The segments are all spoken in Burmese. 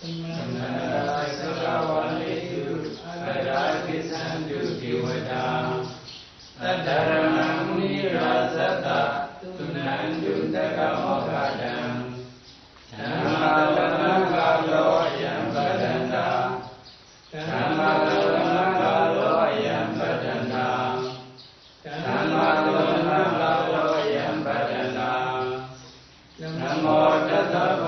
သတ္တဝါနေတုသတ္တာကိသံတုဒေဝတာသတ္တရဏမုနိရာဇတသုနန္တုတကမောဂတံဓမ္မာတမကာလောယံပဒန္တာဓမ္မာတမကာလောယံပဒန္တာဓမ္မာတမကာလောယံပဒန္တာနမောတတ္တ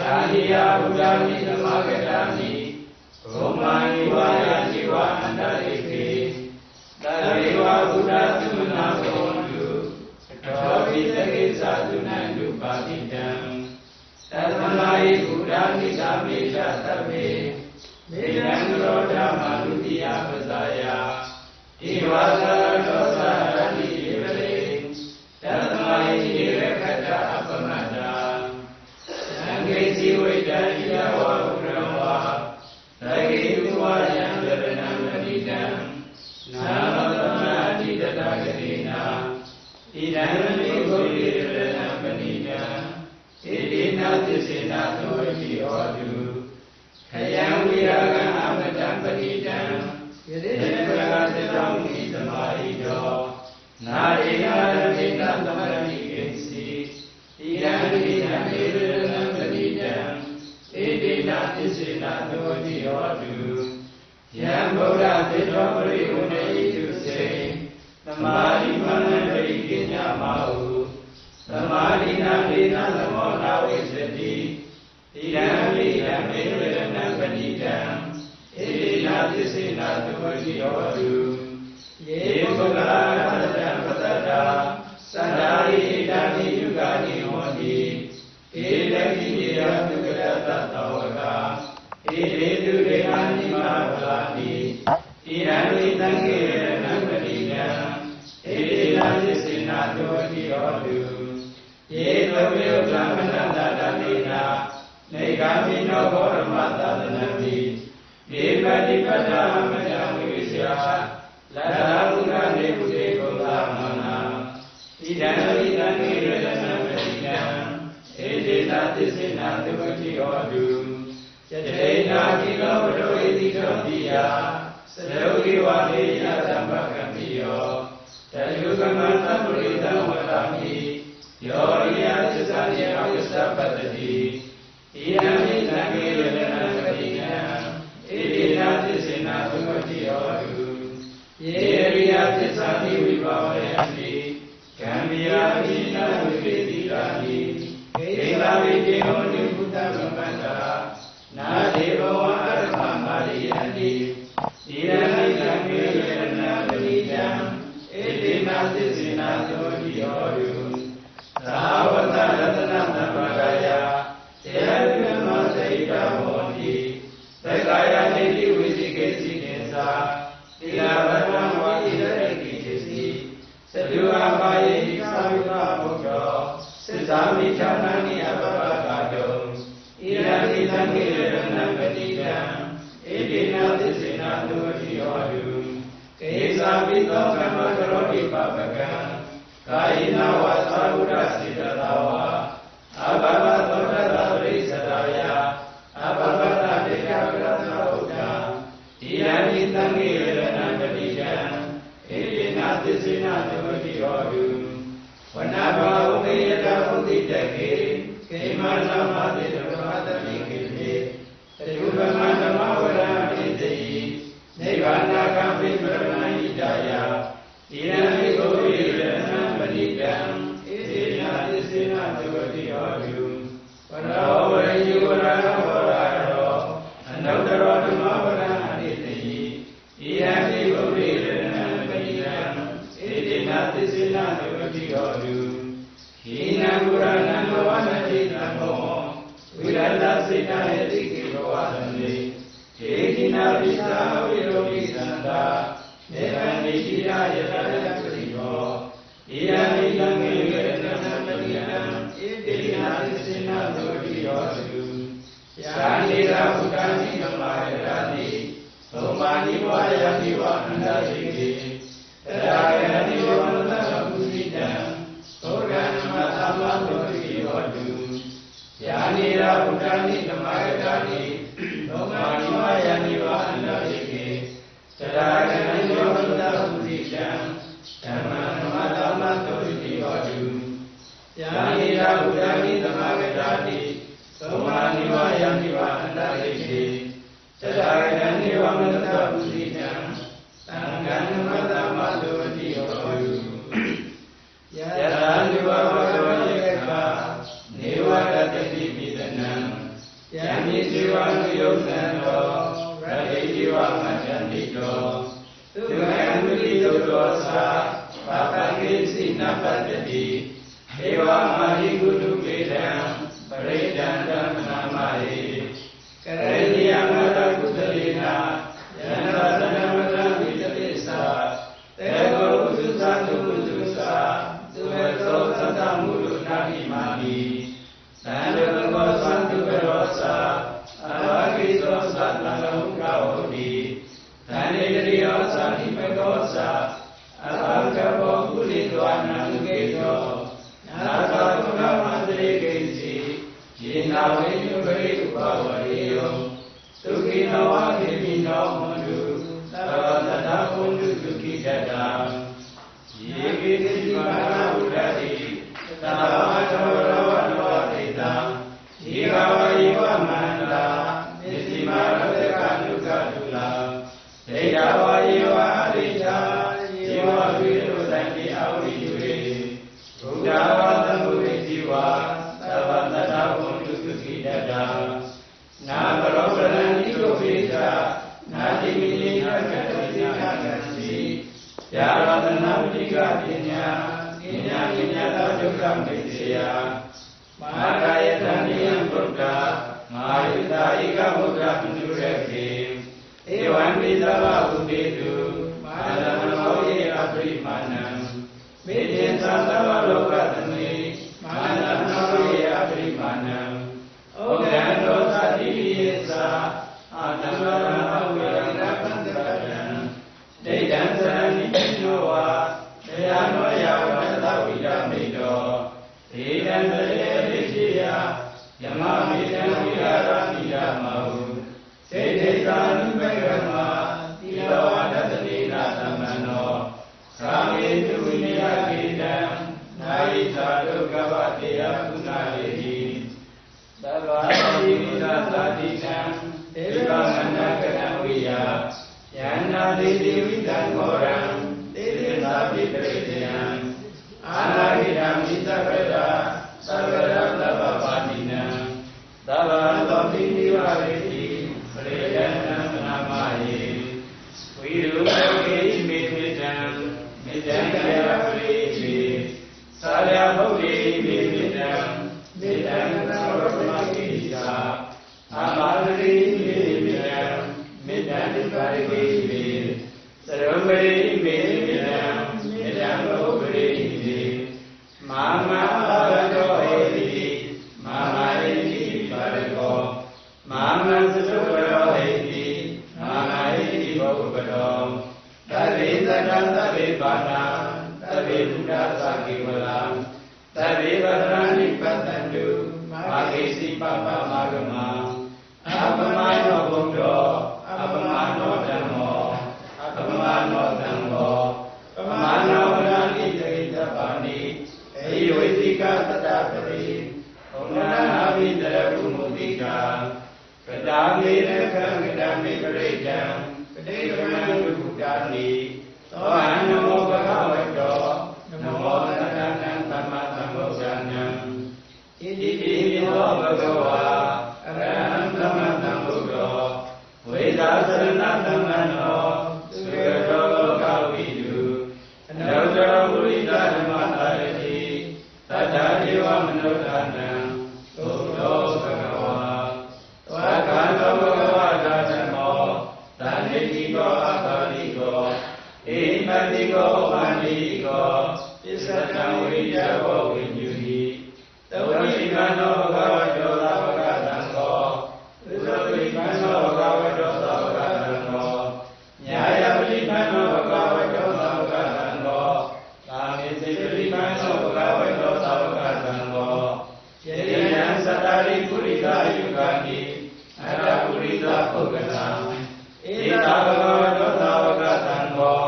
တံတိယဘုရားတိသမဂတံတိ မရှိတော်သူယေဘုရား mata berita wetami. Yoriya sesaji aku sapa tadi. Ia minta kira dengan သစ္စေနာသောတိဟောတုသာဝတ္တရတနာသမ္ပဒါယသေယဝိမသေတဟောတိသက္ကာယနေတိဝိသိကေစီနေသာသီလဝတ္တဝါတိရတိကိစီသတုအပါယေသာဝိမဘုဒ္ဓောသစ္စာမိချာနာနိအပပကတုဣရတိသံဃေရဏ သာပိသောကမ္မကရောတိပါပကံကာယိနဝါသာဝုဒ္ဓစေတသာဝါအဘဘသောတသပရိစ္ဆရာယအဘဘတတေကပရသဗုဒ္ဓဒီယံဤသံဃေရဏံပတိယံဣတိနာသစ္စေနာသမတိဟောတုဝနဘာဝုမေယတဘုဒ္ဓိတကေခေမသမ သစ္စေနသဝတိတော်တုဟိနံကုရဏံဘဝနတိတဘောဝိရတစေတယတိကေဘဝတနေဒေတိနာပိသာဝိရောဂိသန္တာနေဟံနိတိယယတရပတိယောဣယံနိလံငေရတနာပတိယံဣတိနာသစ္စေနသဝတိတော်တုယာနိရာဘုဒ္ဓံဓမ္မာယတာတိသုမာနိဝါယတိဝအန္တရေတိิวายามิวา မာယုတာဧကဗုဒ္ဓမနုရခေဧဝံမိသဝဥပိတုမာနမောယေအပရိမာဏံမေတ္တာသဝလောကသမေမာနမောယေအပရိမာဏံဩဃံဒောသတိယေသာအာတမရဏဝေရဏပန္တရဏဒိဋ္ဌံသရဏိတိနောဝါသေယနောယဝတ္တဝိရမိတောဒေယံတရ မာဂေစီပပမာဂမံအပမနော ပိသောဘဂဝါအရဟံသမ္မာသမ္ဗုဒ္ဓောဝိဒါသရဏသမ္မနောသုခတောလောကဝိတုအနုတ္တရဝိဒဓမ္မတာရတိသတ္တဒေဝမနုဿာနံသုသောဘဂဝါသဝကံသောဘဂဝါဒါသမောသန္တိကောအပါတိကောဣမတိကောဗန္တိကောပစ္စကံဝိဒဘော ပုရိသပုဂ္ဂလံဧတဘဂဝတောသဗ္ဗကသံဃော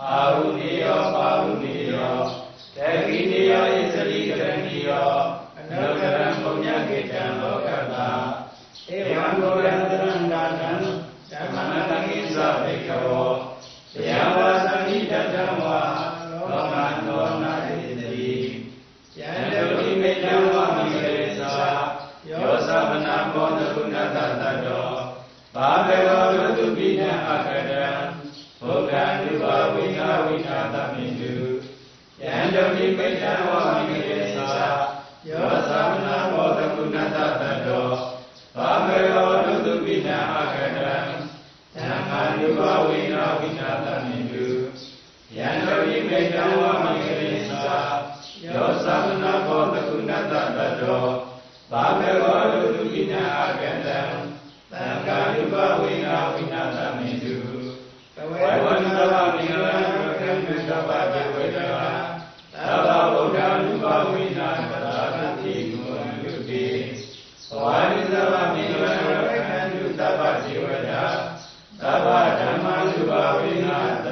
အာဟုနိယောပါဟုနိယောတေကိနိယောဣသရိကရဏီယောအနုတ္တရံပုညကေတံလောကတာဧဝံဘုရံတရံဒါနံဓမ္မနတကိသဗေကဝောယံဝါသမိတတံဝါလောကတောနာတိတိယံတုတိမေတံဝါမိကေသာယောသမနာဘောဓကုဏတတတော ဘာဘေဝဝတုပိနအခတံဘုက္ခ ानु ဘဝိ Ave